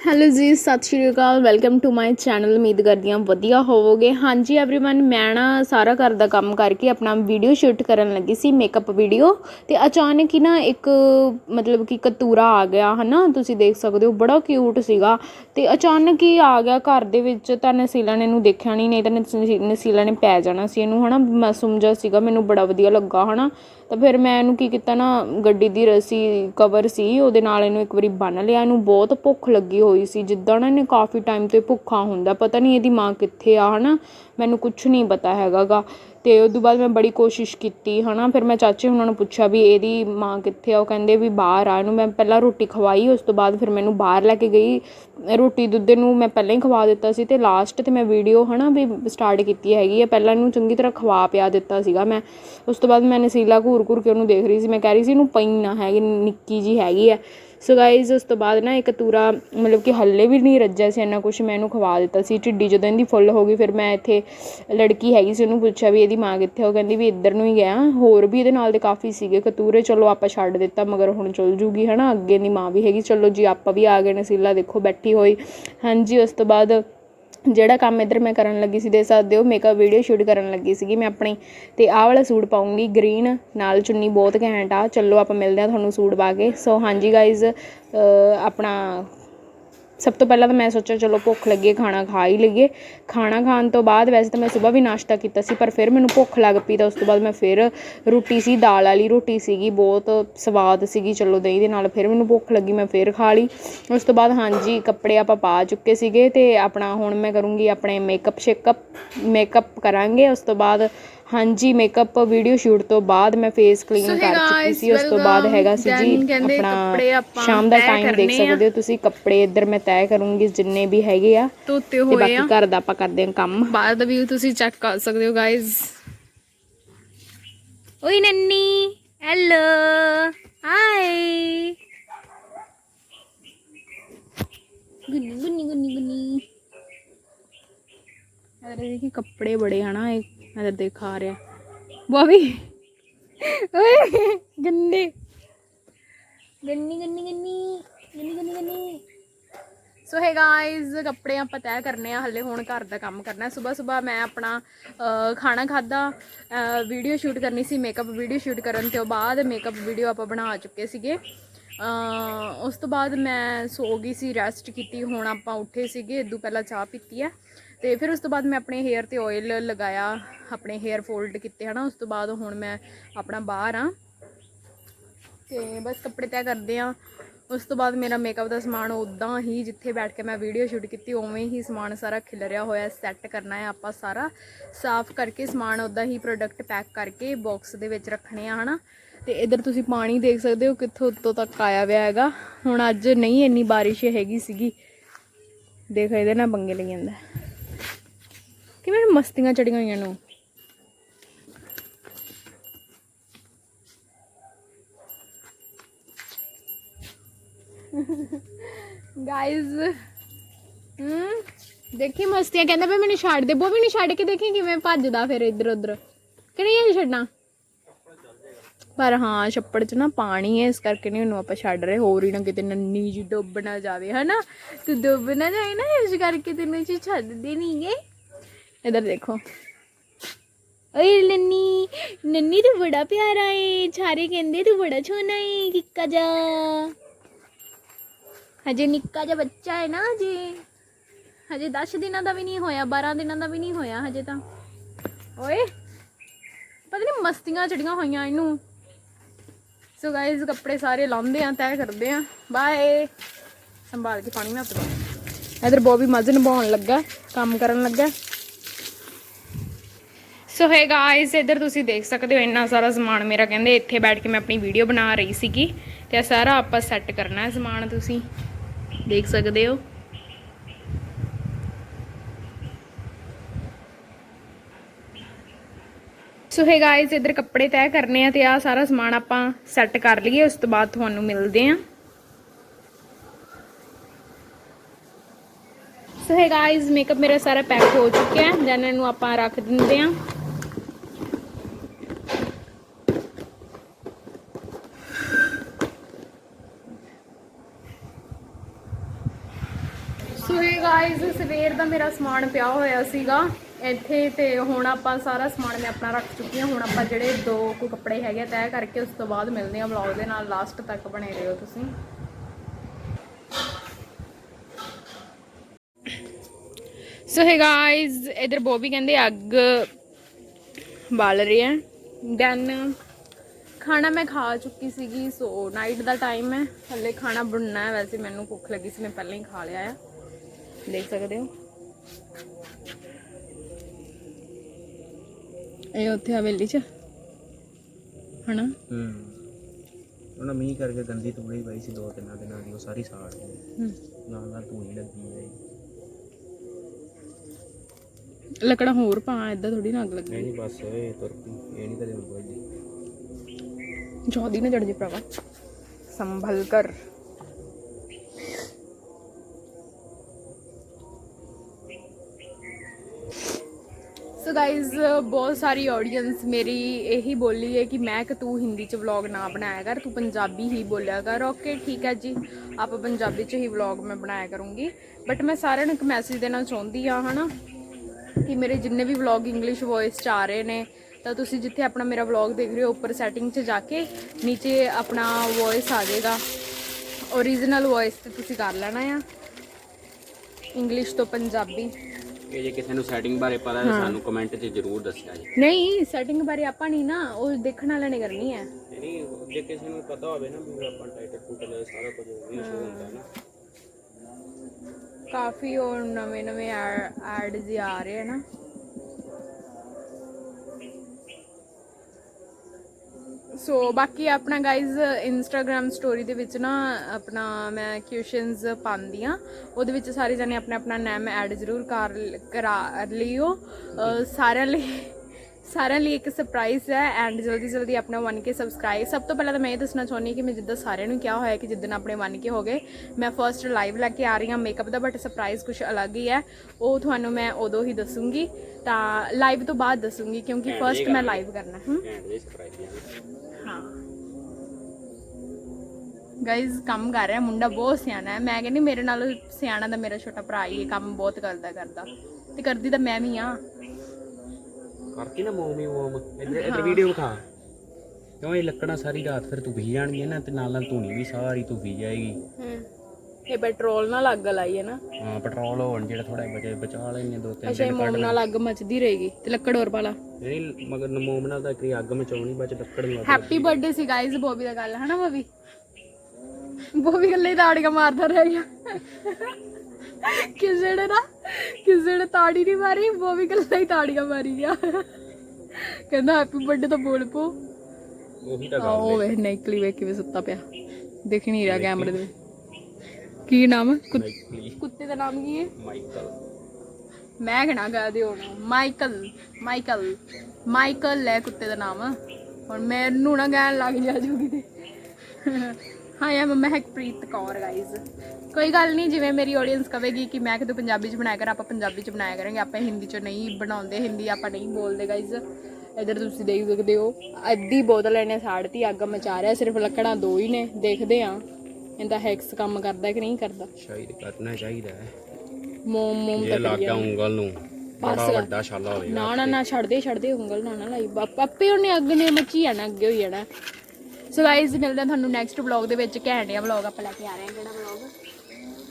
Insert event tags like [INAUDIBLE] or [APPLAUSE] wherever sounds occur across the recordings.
Hello ਜੀ ਸਤਿ ਸ਼੍ਰੀ ਅਕਾਲ ਵੈਲਕਮ ਟੂ ਮਾਈ ਚੈਨਲ ਉਮੀਦ ਕਰਦੀ ਹਾਂ ਵਧੀਆ ਹੋਵੋਗੇ ਹਾਂਜੀ एवरीवन ਮੈਂ ਨਾ ਸਾਰਾ ਘਰ ਦਾ ਕੰਮ ਕਰਕੇ ਆਪਣਾ ਵੀਡੀਓ ਸ਼ੂਟ ਕਰਨ ਲੱਗੀ ਸੀ ਮੇਕਅਪ ਵੀਡੀਓ ਤੇ ਅਚਾਨਕ ਹੀ ਨਾ ਇੱਕ ਮਤਲਬ ਕਿ ਕਤੂਰਾ ਆ ਗਿਆ ਹਨਾ ਤੁਸੀਂ ਦੇਖ ਸਕਦੇ ਹੋ ਬੜਾ ਕਿਊਟ ਸੀਗਾ ਤੇ ਅਚਾਨਕ ਹੀ ਆ ਗਿਆ ਘਰ ਦੇ ਵਿੱਚ ਤਾਂ ਨਸੀਲਾ ਨੇ ਇਹਨੂੰ ਦੇਖਿਆ ਨਹੀਂ ਨਹੀਂ ਤਾਂ ਨਸੀ- ਨਸੀਲਾ ਨੇ ਪੈ ਜਾਣਾ ਸੀ ਇਹਨੂੰ ਹਨਾ ਮਾਸੂਮ ਜਿਹਾ ਸੀਗਾ ਮੈਨੂੰ ਬੜਾ ਵਧੀਆ ਲੱਗਾ ਹਨਾ ਤਾਂ ਫਿਰ ਮੈਂ ਇਹਨੂੰ ਕੀ ਕੀਤਾ ਨਾ, ਗੱਡੀ ਦੀ ਰੱਸੀ ਕਵਰ ਸੀ, ਉਹਦੇ ਨਾਲ ਇਹਨੂੰ ਇੱਕ ਵਾਰੀ ਬੰਨ੍ਹ ਲਿਆ। ਇਹਨੂੰ ਬਹੁਤ ਭੁੱਖ ਲੱਗੀ ਹੋਈ ਸੀ। ਜਿੱਦਾਂ ਨਾ ਇਹਨੇ ਕਾਫੀ ਟਾਈਮ ਤੋਂ ਭੁੱਖਾ ਹੁੰਦਾ, ਪਤਾ ਨਹੀਂ ਇਹਦੀ ਮਾਂ ਕਿੱਥੇ ਆ ਹੈ ਨਾ ਮੈਨੂੰ ਕੁਛ ਨਹੀਂ ਪਤਾ ਹੈਗਾ ਗਾ ਉਸ ਤੋਂ ਬਾਅਦ ਮੈਂ ਬੜੀ ਕੋਸ਼ਿਸ਼ ਕੀਤੀ ਹੈ ਨਾ ਫਿਰ ਮੈਂ ਚਾਚੇ ਉਹਨਾਂ ਨੂੰ ਪੁੱਛਿਆ ਵੀ ਇਹਦੀ ਮਾਂ ਕਿੱਥੇ ਆ? ਉਹ ਕਹਿੰਦੇ ਵੀ ਬਾਹਰ ਆ। ਇਹਨੂੰ ਮੈਂ ਪਹਿਲਾਂ ਰੋਟੀ ਖਵਾਈ, ਉਸ ਤੋਂ ਬਾਅਦ ਫਿਰ ਮੈਨੂੰ ਬਾਹਰ ਲੈ ਕੇ ਗਈ। ਰੋਟੀ ਦੁੱਧ ਨੂੰ ਮੈਂ ਪਹਿਲਾਂ ਹੀ ਖਵਾ ਦਿੱਤਾ ਸੀ ਅਤੇ ਲਾਸਟ ਤੇ ਮੈਂ ਵੀਡੀਓ ਹੈ ਨਾ ਵੀ ਸਟਾਰਟ ਕੀਤੀ ਹੈਗੀ ਹੈ ਪਹਿਲਾਂ ਇਹਨੂੰ ਚੰਗੀ ਤਰ੍ਹਾਂ ਖਵਾ ਪਿਆ ਦਿੱਤਾ ਸੀਗਾ ਮੈਂ। ਉਸ ਤੋਂ ਬਾਅਦ ਮੈਂ ਨਸੀਲਾ ਘੂਰ ਘੂਰ ਕੇ ਉਹਨੂੰ ਦੇਖ ਰਹੀ ਸੀ। ਮੈਂ ਕਹਿ ਰਹੀ ਸੀ, ਇਹਨੂੰ ਪਈ ਨਾ ਹੈਗੀ, ਨਿੱਕੀ ਜਿਹੀ ਹੈਗੀ ਹੈ ਸੋ ਗਾਇਜ਼ ਉਸ ਤੋਂ ਬਾਅਦ ਨਾ ਇੱਕ ਤੂਰਾ ਮਤਲਬ ਕਿ ਹੱਲੇ ਵੀ ਨਹੀਂ ਰੱਜਿਆ ਸੀ ਇੰਨਾ ਕੁਝ ਮੈਂ ਇਹਨੂੰ ਖਵਾ ਦਿੱਤਾ ਸੀ। ਢਿੱਡੀ ਜਦੋਂ ਇਹਦੀ ਫੁੱਲ ਹੋ ਗਈ, ਫਿਰ ਮੈਂ ਇੱਥੇ ਲੜਕੀ ਹੈਗੀ ਸੀ, ਉਹਨੂੰ ਪੁੱਛਿਆ ਵੀ ਇਹਦੀ ਮਾਂ ਕਿੱਥੇ ਉਹ ਕਹਿੰਦੀ ਵੀ ਇੱਧਰ ਨੂੰ ਹੀ ਗਿਆ। ਹੋਰ ਵੀ ਇਹਦੇ ਨਾਲ ਦੇ ਕਾਫੀ ਸੀਗੇ। ਕਤੂਰੇ ਚਲੋ ਆਪਾਂ ਛੱਡ ਦਿੱਤਾ, ਮਗਰ ਹੁਣ ਚਲ ਜੂਗੀ, ਹਨਾ? ਅੱਗੇ ਦੀ ਮਾਂ ਵੀ ਹੈਗੀ। ਚਲੋ ਜੀ, ਆਪਾਂ ਵੀ ਆ ਗਏ ਨਸੀਲਾ, ਦੇਖੋ, ਬੈਠੀ ਹੋਈ। ਹਾਂਜੀ, ਉਸ ਤੋਂ ਬਾਅਦ ਜਿਹੜਾ ਕੰਮ ਇੱਧਰ ਮੈਂ ਕਰਨ ਲੱਗੀ ਸੀ ਦੇ ਸਕਦੇ ਹੋ ਮੇਕਅਪ ਵੀਡੀਓ ਸ਼ੂਟ ਕਰਨ ਲੱਗੀ ਸੀਗੀ ਮੈਂ ਆਪਣੀ ਅਤੇ ਆਹ ਵਾਲਾ ਸੂਟ ਪਾਉਂਗੀ ਗ੍ਰੀਨ ਨਾਲ ਚੁੰਨੀ ਬਹੁਤ ਘੈਂਟ ਆ, ਚਲੋ ਆਪਾਂ ਮਿਲਦੇ ਹਾਂ ਤੁਹਾਨੂੰ ਸੂਟ ਪਾ ਕੇ। ਸੋ ਹਾਂਜੀ ਗਾਇਜ਼ ਆਪਣਾ ਸਭ ਤੋਂ ਪਹਿਲਾਂ ਤਾਂ ਮੈਂ ਸੋਚਿਆ ਚਲੋ ਭੁੱਖ ਲੱਗੀ ਹੈ, ਖਾਣਾ ਖਾ ਹੀ ਲਈਏ। ਖਾਣਾ ਖਾਣ ਤੋਂ ਬਾਅਦ ਵੈਸੇ ਤਾਂ ਮੈਂ ਸੁਬਾਹ ਵੀ ਨਾਸ਼ਤਾ ਕੀਤਾ ਸੀ ਪਰ ਫਿਰ ਮੈਨੂੰ ਭੁੱਖ ਲੱਗ ਪਈ ਤਾਂ ਉਸ ਤੋਂ ਬਾਅਦ ਮੈਂ ਫਿਰ ਰੋਟੀ ਸੀ ਦਾਲ ਵਾਲੀ ਰੋਟੀ ਸੀਗੀ ਬਹੁਤ ਸਵਾਦ ਸੀਗੀ ਚਲੋ ਦਹੀਂ ਦੇ ਨਾਲ ਫਿਰ ਮੈਨੂੰ ਭੁੱਖ ਲੱਗੀ ਮੈਂ ਫਿਰ ਖਾ ਲਈ। ਉਸ ਤੋਂ ਬਾਅਦ ਹਾਂਜੀ ਕੱਪੜੇ ਆਪਾਂ ਪਾ ਚੁੱਕੇ ਸੀਗੇ ਤੇ ਆਪਣਾ ਹੁਣ ਮੈਂ ਕਰੂੰਗੀ ਆਪਣੇ ਮੇਕਅਪ ਸ਼ੇਕਅਪ ਮੇਕਅਪ ਕਰਾਂਗੇ। ਉਸ ਤੋਂ ਬਾਅਦ ਹਾਂਜੀ ਮੇਕਅਪ ਵੀਡੀਓ ਸ਼ੂਟ ਤੋਂ ਬਾਅਦ ਮੈਂ ਫੇਸ ਕਲੀਨ ਕਰ ਚੁੱਕੀ ਸੀ ਉਸ ਤੋਂ ਬਾਅਦ ਹੈਗਾ ਸੀ ਜੀ ਆਪਣਾ ਸ਼ਾਮ ਦਾ ਟਾਈਮ ਦੇਖ ਸਕਦੇ ਹੋ ਤੁਸੀਂ ਕੱਪੜੇ ਇੱਧਰ ਮੈਂ ਤੈਅ ਕਰੂੰਗੀ ਜਿੰਨੇ ਵੀ ਹੈਗੇ ਆ। ਧੋਤੇ ਤੇ ਹੋਏ ਬਾਕੀ ਆ। ਘਰ ਦਾ ਆਪਾਂ ਕਰਦੇ ਹਾਂ ਕੰਮ। ਬਾਹਰ ਦਾ ਵੀ ਤੁਸੀਂ ਚੈੱਕ ਕਰ ਸਕਦੇ ਹੋ ਗਾਇਜ਼ ਓਏ ਨੰਨੀ ਹੈਲੋ ਹਾਈ ਗੁੰਨੀ ਗੁੰਨੀ ਗੁੰਨੀ ਗੁੰਨੀ। ਅਰੇ ਦੇਖੀ ਕੱਪੜੇ ਬੜੇ ਹਨਾ ਇਹ ਮੈਂ ਦੇਖ ਆ ਰਿਹਾ। ਬੋਵੀ ਓਏ ਗੰਨੇ। ਗੰਨੀ ਗੰਨੀ ਗੰਨੀ ਗੰਨੀ ਗੰਨੀ ਗੰਨੀ। ਸੋ ਹੈ ਗਾਇਜ਼ ਕੱਪੜੇ ਆਪਾਂ ਤੈਅ ਕਰਨੇ ਆ। ਹੱਲੇ ਹੁਣ ਘਰ ਦਾ ਕੰਮ ਕਰਨਾ। ਸਵੇਰ ਸਵੇਰ ਮੈਂ ਆਪਣਾ ਖਾਣਾ ਖਾਦਾ ਵੀਡੀਓ ਸ਼ੂਟ ਕਰਨੀ ਸੀ। ਮੇਕਅਪ ਵੀਡੀਓ ਸ਼ੂਟ ਕਰਨ ਤੋਂ ਬਾਅਦ ਮੇਕਅਪ ਵੀਡੀਓ ਆਪਾਂ ਬਣਾ ਚੁੱਕੇ ਸੀਗੇ। ਉਸ ਤੋਂ ਬਾਅਦ ਮੈਂ ਸੋ ਗਈ ਸੀ ਰੈਸਟ ਕੀਤੀ। ਹੁਣ ਆਪਾਂ ਉੱਠੇ ਸੀਗੇ। ਇਦੋਂ ਪਹਿਲਾਂ ਚਾਹ ਪੀਤੀ ਆ। ਤੇ ਫਿਰ ਉਸ ਤੋਂ ਬਾਅਦ ਮੈਂ ਆਪਣੇ ਹੇਅਰ ਤੇ ਆਇਲ ਲਗਾਇਆ, ਆਪਣੇ ਹੇਅਰ ਫੋਲਡ ਕੀਤੇ, ਹਨਾ? ਉਸ ਤੋਂ ਬਾਅਦ ਹੁਣ ਮੈਂ ਆਪਣਾ ਬਾਹਰ ਆ। ਤੇ ਬਸ ਕੱਪੜੇ ਤੈਅ ਕਰਦੇ ਆ। ਉਸ ਤੋਂ ਬਾਅਦ ਮੇਰਾ ਮੇਕਅਪ ਦਾ ਸਮਾਨ ਉਦਾਂ ਹੀ ਜਿੱਥੇ ਬੈਠ ਕੇ ਮੈਂ ਵੀਡੀਓ ਸ਼ੂਟ ਕੀਤੀ, ਉਵੇਂ ਹੀ ਸਮਾਨ ਸਾਰਾ ਖਿਲਰਿਆ ਹੋਇਆ ਸੈੱਟ ਕਰਨਾ ਹੈ ਆਪਾਂ ਸਾਰਾ। ਸਾਫ਼ ਕਰਕੇ ਸਮਾਨ ਉਦਾਂ ਹੀ ਪ੍ਰੋਡਕਟ ਪੈਕ ਕਰਕੇ ਬਾਕਸ ਦੇ ਵਿੱਚ ਰੱਖਣੇ ਆ, ਹਨਾ? ਤੇ ਇਧਰ ਤੁਸੀਂ ਪਾਣੀ ਦੇਖ ਸਕਦੇ ਹੋ ਕਿੱਥੋਂ ਉੱਤੋਂ ਤੱਕ ਆਇਆ ਹੋਇਆ ਹੈਗਾ। ਹੁਣ ਅੱਜ ਨਹੀਂ ਇੰਨੀ ਬਾਰਿਸ਼ ਹੈਗੀ ਸੀਗੀ। ਦੇਖ ਇਹਦੇ ਨਾਲ ਪੰਗੇ ਲਈ ਜਾਂਦਾ। ਕਿਵੇਂ ਮਸਤੀਆਂ ਚੜੀਆਂ ਹੋਈਆਂ ਨੂੰ ਗਾਇਜ਼ ਹਮ, ਦੇਖੀ ਮਸਤੀਆਂ, ਕਹਿੰਦਾ ਵੀ ਮੈਨੂੰ ਛੱਡ ਦੇ ਬੋ ਵੀ ਨਹੀਂ ਛੱਡ ਕੇ ਦੇਖੀ ਕਿਵੇਂ ਭੱਜਦਾ ਫਿਰ ਇੱਧਰ ਉੱਧਰ। ਕਿ ਨਹੀਂ ਇਹ ਛੱਡਣਾ? ਪਰ ਹਾਂ, ਛੱਪੜ 'ਚ ਨਾ ਪਾਣੀ ਹੈ, ਇਸ ਕਰਕੇ ਨਹੀਂ ਉਹਨੂੰ ਆਪਾਂ ਛੱਡ ਰਹੇ। ਹੋਰ ਹੀ ਨਾ ਕਿਤੇ ਨੰਨੀ ਜੀ ਡੁੱਬ ਨਾ ਜਾਵੇ, ਹਨਾ? ਤੂੰ ਡੁੱਬ ਨਾ ਜਾਏ ਨਾ, ਇਸ ਕਰਕੇ ਤੈਨੂੰ ਜੀ ਛੱਡਦੇ ਨਹੀਂਗੇ ਇਧਰ ਦੇਖੋ ਓਏ ਨੰਨੀ ਨੰਨੀ ਤੂੰ ਬੜਾ ਪਿਆਰਾ ਏ ਸਾਰੇ ਕਹਿੰਦੇ ਤੂੰ ਬੜਾ ਸੋਹਣਾ ਏ ਕਿੱਕਾ ਜਾ ਹਜੇ ਨਿੱਕਾ ਜਿਹਾ ਬੱਚਾ ਹੈ ਨਾ ਹਜੇ ਹਜੇ 10 ਦਿਨਾਂ ਦਾ ਵੀ ਨਹੀਂ ਹੋਇਆ 12 ਦਿਨਾਂ ਦਾ ਵੀ ਨਹੀਂ ਹੋਇਆ ਹਜੇ ਤਾਂ ਓਏ ਪਤਾ ਨਹੀਂ ਮਸਤੀਆਂ ਚੜੀਆਂ ਹੋਈਆਂ ਇਹਨੂੰ ਸੋ ਗਾਇਜ਼ ਕੱਪੜੇ ਸਾਰੇ ਲਾਉਂਦੇ ਆ ਤੈਅ ਕਰਦੇ ਆ ਬਾਏ ਸੰਭਾਲ ਕੇ ਪਾਣੀ ਨਾ ਪਾ ਇਧਰ ਬੋਬੀ ਮੱਝ ਨਿਭਾਉਣ ਲੱਗਾ ਕੰਮ ਕਰਨ ਲੱਗਾ ਸੋ ਹੈ ਗਾਇਸ ਇੱਧਰ ਤੁਸੀਂ ਦੇਖ ਸਕਦੇ ਹੋ ਇੰਨਾ ਸਾਰਾ ਸਮਾਨ ਮੇਰਾ ਕਹਿੰਦੇ ਇੱਥੇ ਬੈਠ ਕੇ ਮੈਂ ਆਪਣੀ ਵੀਡੀਓ ਬਣਾ ਰਹੀ ਸੀਗੀ ਤੇ ਇਹ ਸਾਰਾ ਆਪਾਂ ਸੈੱਟ ਕਰਨਾ ਹੈ ਸਮਾਨ ਤੁਸੀਂ। ਦੇਖ ਸਕਦੇ ਹੋ? ਸੋ ਹੈ ਗਾਇਸ ਇੱਧਰ ਕੱਪੜੇ ਤੈਅ ਕਰਨੇ ਆ ਤੇ ਆ ਸਾਰਾ ਸਮਾਨ ਆਪਾਂ ਸੈੱਟ ਕਰ ਲਈਏ, ਉਸ ਤੋਂ ਬਾਅਦ ਤੁਹਾਨੂੰ ਮਿਲਦੇ ਆ ਸੋ ਹੈ ਗਾਇਸ ਮੇਕਅਪ ਮੇਰਾ ਸਾਰਾ ਪੈਕ ਹੋ ਚੁੱਕਿਆ ਹੈ ਦੈਨ ਇਹਨੂੰ ਆਪਾਂ ਰੱਖ ਦਿੰਦੇ ਆ ਸੋ ਸਵੇਰ ਦਾ ਮੇਰਾ ਸਮਾਨ ਪਿਆ ਹੋਇਆ ਸੀਗਾ। ਇੱਥੇ ਤੇ ਹੁਣ ਆਪਾਂ ਸਾਰਾ ਸਮਾਨ ਮੈਂ ਆਪਣਾ ਰੱਖ ਚੁੱਕੀ ਹਾਂ। ਹੁਣ ਆਪਾਂ ਜਿਹੜੇ ਦੋ ਕੁ ਕੱਪੜੇ ਹੈਗੇ ਆ ਤੈਅ ਕਰਕੇ ਉਸ ਤੋਂ ਬਾਅਦ ਮਿਲਦੇ ਹਾਂ ਵਲੌਗ ਦੇ ਨਾਲ। ਲਾਸਟ ਤੱਕ ਬਣੇ ਰਹੋ ਤੁਸੀਂ। ਸੋ ਹੈ ਗਾਇਸ ਇਧਰ ਬੋਬੀ ਕਹਿੰਦੇ ਅੱਗ ਬਾਲ ਰਹੀ ਹੈ। ਦੈਨ ਖਾਣਾ ਮੈਂ ਖਾ ਚੁੱਕੀ ਸੀਗੀ ਸੋ ਨਾਈਟ ਦਾ ਟਾਈਮ ਹੈ। ਹੱਲੇ ਖਾਣਾ ਬਣਨਾ ਹੈ। ਵੈਸੇ ਮੈਨੂੰ ਭੁੱਖ ਲੱਗੀ ਸੀ, ਮੈਂ ਪਹਿਲਾਂ ਹੀ ਖਾ ਲਿਆ ਆ। ਦੇਖ ਸਕਦੇ ਹੋ। ਇਹ ਉੱਥੇ ਹਵੇਲੀ ਚ ਹਨਾ? ਹੂੰ। ਉਹਨਾਂ ਮੀਂਹ ਕਰਕੇ ਗੰਦੀ ਤੂੜੀ ਪਈ ਸੀ ਦੋ ਤਿੰਨ ਦਿਨਾਂ ਦੀ ਉਹ ਸਾਰੀ ਸਾੜ ਗਈ। ਨਾਲ ਨਾਲ ਧੂਣੀ ਲੱਗੀ ਹੈ ਲੱਕੜਾਂ ਹੋਰ ਪਾ ਏਦਾਂ ਥੋੜੀ ਨਾ ਅੱਗ ਲੱਗੀ। ਨਹੀਂ ਨਹੀਂ ਬਸ ਇਹ ਤੁਰ ਪਈ ਇਹ ਨਹੀਂ ਕਦੇ ਬੋਲਦੀ ਜੋਦੀ ਨਾ ਜੜ ਜੇ ਭਰਾਵਾ। ਸੰਭਲ ਕਰ। ਸੋ ਗਾਇਜ਼ ਬਹੁਤ ਸਾਰੀ ਆਡੀਅנס ਮੇਰੀ ਇਹੀ ਬੋਲੀ ਹੈ ਕਿ ਮੈਂ ਕਿ ਤੂੰ ਹਿੰਦੀ ਚ ਵਲੌਗ ਨਾ ਬਣਾਇਆ ਕਰ, ਤੂੰ ਪੰਜਾਬੀ ਹੀ ਬੋਲਿਆ ਕਰ। ਓਕੇ ਠੀਕ ਹੈ ਜੀ। ਆਪਾਂ ਪੰਜਾਬੀ ਚ ਹੀ ਵਲੌਗ ਮੈਂ ਬਣਾਇਆ ਕਰੂੰਗੀ। ਬਟ ਮੈਂ ਸਾਰਿਆਂ ਨੂੰ ਇੱਕ ਮੈਸੇਜ ਦੇਣਾ ਚਾਹੁੰਦੀ ਆ ਹਨਾ? ਕਿ ਮੇਰੇ ਜਿੰਨੇ ਵੀ ਵਲੌਗ ਇੰਗਲਿਸ਼ ਵੌਇਸ ਚ ਆ ਰਹੇ ਨੇ, ਤਾਂ ਤੁਸੀਂ ਜਿੱਥੇ ਆਪਣਾ ਮੇਰਾ ਵਲੌਗ ਦੇਖ ਰਹੇ ਹੋ, ਉੱਪਰ ਸੈਟਿੰਗ 'ਚ ਜਾ ਕੇ ਨੀਚੇ ਆਪਣਾ ਵੌਇਸ ਆ ਜਾਏਗਾ। ਓਰੀਜਨਲ ਵੌਇਸ ਤੇ ਤੁਸੀਂ ਕਰ ਲੈਣਾ ਆ। ਇੰਗਲਿਸ਼ ਤੋਂ ਪੰਜਾਬੀ। ਇਹ ਜੇ ਕਿਸੇ ਨੂੰ ਸੈਟਿੰਗ ਬਾਰੇ ਪਤਾ ਹੈ। ਸਾਨੂੰ ਕਮੈਂਟ 'ਚ ਜ਼ਰੂਰ ਦੱਸਿਆ ਜੀ। ਨਹੀਂ ਸੈਟਿੰਗ ਬਾਰੇ ਆਪਾਂ ਨਹੀਂ ਨਾ ਉਹ ਦੇਖਣ ਵਾਲਿਆਂ ਨੇ ਕਰਨੀ ਹੈ। ਨਹੀਂ ਜੇ ਕਿਸੇ ਨੂੰ ਪਤਾ ਹੋਵੇ ਨਾ ਵੀ ਆਪਾਂ ਟਾਈਟਲ ਟੂਟਲ ਸਾਰਾ ਕੁਝ ਉਹ ਵੀ ਸ਼ੋ ਹੁੰਦਾ ਹੈ ਨਾ। ਕਾਫੀ ਉਹ ਨਵੇਂ ਨਵੇਂ ਐਡ ਜੀ ਆ ਰਹੇ ਆ ਸੋ ਬਾਕੀ ਆਪਣਾ ਗਾਇਜ਼ ਇੰਸਟਾਗ੍ਰam ਸਟੋਰੀ ਦੇ ਵਿੱਚ ਨਾ ਆਪਣਾ ਮੈਂ ਕੁਐਸਚਨਸ ਪਾਉਂਦੀ ਆ ਉਹਦੇ ਵਿੱਚ ਸਾਰੇ ਜਣੇ ਆਪਣਾ ਆਪਣਾ ਨਾਮ ਐਡ ਜ਼ਰੂਰ ਕਰ ਕਰਾ ਲਿਓ। ਸਾਰਿਆਂ ਲਈ ਸਾਰਿਆਂ ਲਈ ਇੱਕ ਸਰਪ੍ਰਾਈਜ਼ ਹੈ ਐਂਡ ਜਲਦੀ ਜਲਦੀ ਆਪਣਾ 1k ਸਬਸਕ੍ਰਾਈਬ ਸਭ ਤੋਂ ਪਹਿਲਾਂ ਤਾਂ ਮੈਂ ਇਹ ਦੱਸਣਾ ਚਾਹੁੰਦੀ ਕਿ ਮੈਂ ਜਿੱਦਾਂ ਸਾਰਿਆਂ ਨੂੰ ਕਿਹਾ ਹੋਇਆ ਕਿ ਜਿੱਦਣ ਆਪਣੇ 1k ਹੋ ਗਏ ਮੈਂ ਫਰਸਟ ਲਾਈਵ ਲੈ ਕੇ ਆ ਰਹੀ ਹਾਂ ਮੇਕਅਪ ਦਾ ਬਟ ਸਰਪ੍ਰਾਈਜ਼ ਕੁਝ ਅਲੱਗ ਹੀ ਹੈ। ਉਹ ਤੁਹਾਨੂੰ ਮੈਂ ਉਦੋਂ ਹੀ ਦੱਸੂੰਗੀ। ਤਾਂ ਲਾਈਵ ਤੋਂ ਬਾਅਦ ਦੱਸੂੰਗੀ ਕਿਉਂਕਿ ਫਰਸਟ ਮੈਂ ਲਾਈਵ ਕਰਨਾ ਹੈ ਗਾਇਜ਼ ਕੰਮ ਕਰ ਰਿਹਾ ਮੁੰਡਾ ਬਹੁਤ ਸਿਆਣਾ ਹੈ। ਮੈਂ ਕਹਿੰਦੀ ਮੇਰੇ ਨਾਲ ਸਿਆਣਾ ਦਾ ਮੇਰਾ ਛੋਟਾ ਭਰਾ ਹੀ ਕੰਮ ਬਹੁਤ ਕਰਦਾ ਕਰਦਾ। ਤੇ ਕਰਦੀ ਤਾਂ ਮੈਂ ਵੀ ਆ ਕਰਕੇ ਨਾ ਮੋਮੀ ਮੋਮ ਇੱਧਰ ਇੱਧਰ ਵੀਡੀਓ ਵਿਖਾ। ਕਿਉਂ ਇਹ ਲੱਕੜਾਂ ਸਾਰੀ ਰਾਤ ਫਿਰ ਤੂੰ ਵੀ ਜਾਣਗੀਆਂ ਨਾ ਤੇ ਨਾਲ ਨਾਲ ਧੂਣੀ ਵੀ ਸਾਰੀ ਤੂੰ ਵੀ ਜਾਏਗੀ। ਇਹ ਪੈਟਰੋਲ ਨਾਲ ਅੱਗ ਲਾਈ ਹੈ ਨਾ। ਹਾਂ ਪੈਟਰੋਲ ਹੋਣ ਜਿਹੜਾ ਥੋੜਾ ਬਚੇ ਬਚਾ ਲੈਣੇ ਦੋ ਤਿੰਨ ਅੱਛਾ ਇਹ ਮੋਮ ਨਾਲ ਅੱਗ ਮਚਦੀ ਰਹੇਗੀ ਤੇ ਲੱਕੜ ਹੋਰ ਪਾਲਾ ਨਹੀਂ ਮਗਰ ਨਮੋਮ ਨਾਲ ਤਾਂ ਇੱਕ ਅੱਗ ਮਚਾਉਣੀ ਬਾਅਦ ਚ ਲੱਕੜ ਨੂੰ ਅੱਗ ਹੈਪੀ ਬਰਥਡੇ ਸੀ ਗਾਇਜ਼ ਬੋਬੀ ਦਾ ਗੱਲ ਹਨਾ ਬੋਬੀ? ਬੋਬੀ ਗੱਲੇ ਤਾੜੀਆਂ ਮਾਰਦਾ ਰਹਿ ਗਿਆ। ਕਿਸੇ ਨੇ ਨਾ ਕਿਸੇ ਨੇ ਤਾੜੀ ਨਹੀਂ ਮਾਰੀ ਬੋਬੀ ਗੱਲੇ ਹੀ ਤਾੜੀਆਂ ਮਾਰੀ ਗਿਆ ਕਹਿੰਦਾ ਹੈਪੀ ਬਰਥਡੇ ਤਾਂ ਬੋਲ ਪੋ। ਉਹੀ ਤਾਂ ਆ ਉਹ ਵੇਖ ਨਿਕਲੀ ਕਿਵੇਂ ਸੁੱਤਾ ਪਿਆ। ਦਿਖ ਨਹੀਂ ਰਿਹਾ ਕੈਮਰੇ ਦੇ। ਵਿੱਚ ਕੀ ਨਾਮ? ਕੁੱਤ- ਦਾ ਨਾਮ ਕੀ ਹੈ? ਮਾਈਕਲ। ਮੈਂ ਕਹਿਣਾ ਗਾ ਦਿਓ ਮਾਈਕਲ। ਮਾਈਕਲ। ਮਾਈਕਲ ਹੈ ਕੁੱਤੇ ਦਾ ਨਾਮ। ਹੁਣ ਮੈਨੂੰ ਨਾ ਗਾਣ ਲੱਗ ਜਾ ਜੂਗੀ ਤੇ। ਹਾਂ ਯਾ ਮੈਂ ਹਕਪ੍ਰੀਤ ਕੌਰ ਗਾਇਜ਼ ਕੋਈ ਗੱਲ ਨਹੀਂ ਜਿਵੇਂ ਮੇਰੀ ਆਡੀਅנס ਕਹੇਗੀ ਕਿ ਮੈਂ ਕਿਤੇ ਪੰਜਾਬੀ ਚ ਬਣਾਇਆ ਕਰ ਆਪਾਂ ਪੰਜਾਬੀ ਚ ਬਣਾਇਆ ਕਰਾਂਗੇ। ਆਪਾਂ ਹਿੰਦੀ ਚ ਨਹੀਂ ਬਣਾਉਂਦੇ ਹਿੰਦੀ ਆਪਾਂ ਨਹੀਂ ਬੋਲਦੇ ਗਾਇਜ਼ ਇਧਰ ਤੁਸੀਂ ਦੇਖ ਸਕਦੇ ਹੋ ਅੱਧੀ ਬੋਤਲ ਇਹਨੇ ਸਾੜਤੀ ਅੱਗ ਮਚਾ ਰਿਹਾ ਸਿਰਫ ਲੱਕੜਾਂ ਦੋ ਹੀ ਨੇ ਦੇਖਦੇ ਆ ਇਹਦਾ ਹੈਕਸ ਕੰਮ ਕਰਦਾ ਕਿ ਨਹੀਂ ਕਰਦਾ? ਸ਼ਾਇਦ ਕਰਨਾ ਚਾਹੀਦਾ ਹੈ। ਮੋਮ ਮੋਮ ਜੇ ਲੱਗ ਉਂਗਲ ਨੂੰ ਬੜਾ ਵੱਡਾ ਛਾਲਾ ਹੋਵੇਗਾ ਨਾ ਨਾ ਨਾ ਛੱਡ ਦੇ ਛੱਡ ਦੇ ਉਂਗਲ ਨਾ ਨਾ ਲਾਈ। ਆਪੇ ਉਹਨੇ ਅੱਗ ਨੇ ਮੱਚੀ ਜਾਣਾ ਅੱਗੇ ਹੋਈ ਜਾਣਾ। ਸੋ ਗਾਇਜ਼ ਮਿਲਦੇ ਹਾਂ ਤੁਹਾਨੂੰ ਨੈਕਸਟ ਵਲੌਗ ਦੇ ਵਿੱਚ। ਘੈਂਟਿਆ ਵਲੌਗ ਆਪਾਂ ਲੈ ਕੇ ਆ ਰਹੇ ਹਾਂ ਕਿਹੜਾ ਵਲੌਗ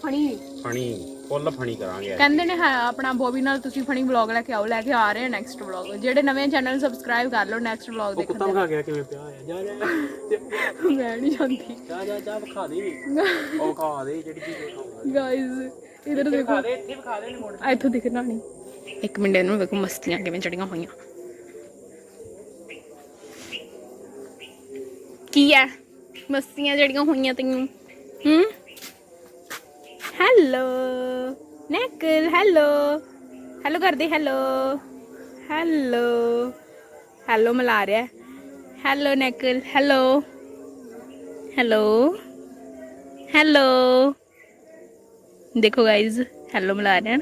ਫਣੀ ਫਣੀ ਫੁੱਲ ਫਣੀ ਕਰਾਂਗੇ। ਕਹਿੰਦੇ ਨੇ ਹਾਂ ਆਪਣਾ ਬੋਬੀ ਨਾਲ ਤੁਸੀਂ ਫਣੀ ਵਲੌਗ ਲੈ ਕੇ ਆਓ ਲੈ ਕੇ ਆ ਰਹੇ ਹਾਂ ਨੈਕਸਟ ਵਲੌਗ ਜਿਹੜੇ ਨਵੇਂ ਚੈਨਲ ਸਬਸਕ੍ਰਾਈਬ ਕਰ ਲਓ ਨੈਕਸਟ ਵਲੌਗ ਦੇਖਣ ਕੁੱਤਾ ਵਿਖਾ ਗਿਆ ਕਿਵੇਂ ਪਿਆ ਹੋਇਆ। ਜਾ ਜਾ ਦੇ ਮੈਂ ਨਹੀਂ ਜਾਂਦੀ। ਜਾ ਜਾ ਜਾ ਵਿਖਾ ਦੇ [LAUGHS] ਉਹ ਵਿਖਾ ਦੇ ਜਿਹੜੀ ਚੀਜ਼ ਵਿਖਾਉਂਦਾ ਗਾਇਜ਼ ਇਧਰ ਦੇਖੋ। ਵਿਖਾ ਦੇ ਇੱਥੇ ਵਿਖਾ ਦੇ ਮੋੜ ਆ ਇੱਥੋਂ ਦਿਖਣਾ ਨਹੀਂ ਇੱਕ ਮਿੰਟ ਇਹਨੂੰ ਵੇਖੋ ਮਸਤੀਆਂ ਕਿਵੇਂ ਚੜੀਆਂ ਹੋਈਆਂ। ਕੀ ਹੈ ਮਸਤੀਆਂ ਜਿਹੜੀਆਂ ਹੋਈਆਂ ਤੈਨੂੰ। ਹੂੰ? ਹੈਲੋ ਨੈਕਲ ਹੈਲੋ ਹੈਲੋ ਕਰਦੇ ਹੈਲੋ ਹੈਲੋ ਹੈਲੋ ਮਿਲਾ ਰਿਹਾ। ਹੈਲੋ ਨੈਕਲ ਹੈਲੋ ਹੈਲੋ ਹੈਲੋ ਦੇਖੋ ਗਾਇਜ਼ ਹੈਲੋ ਮਿਲਾ ਰਹੇ ਹਨ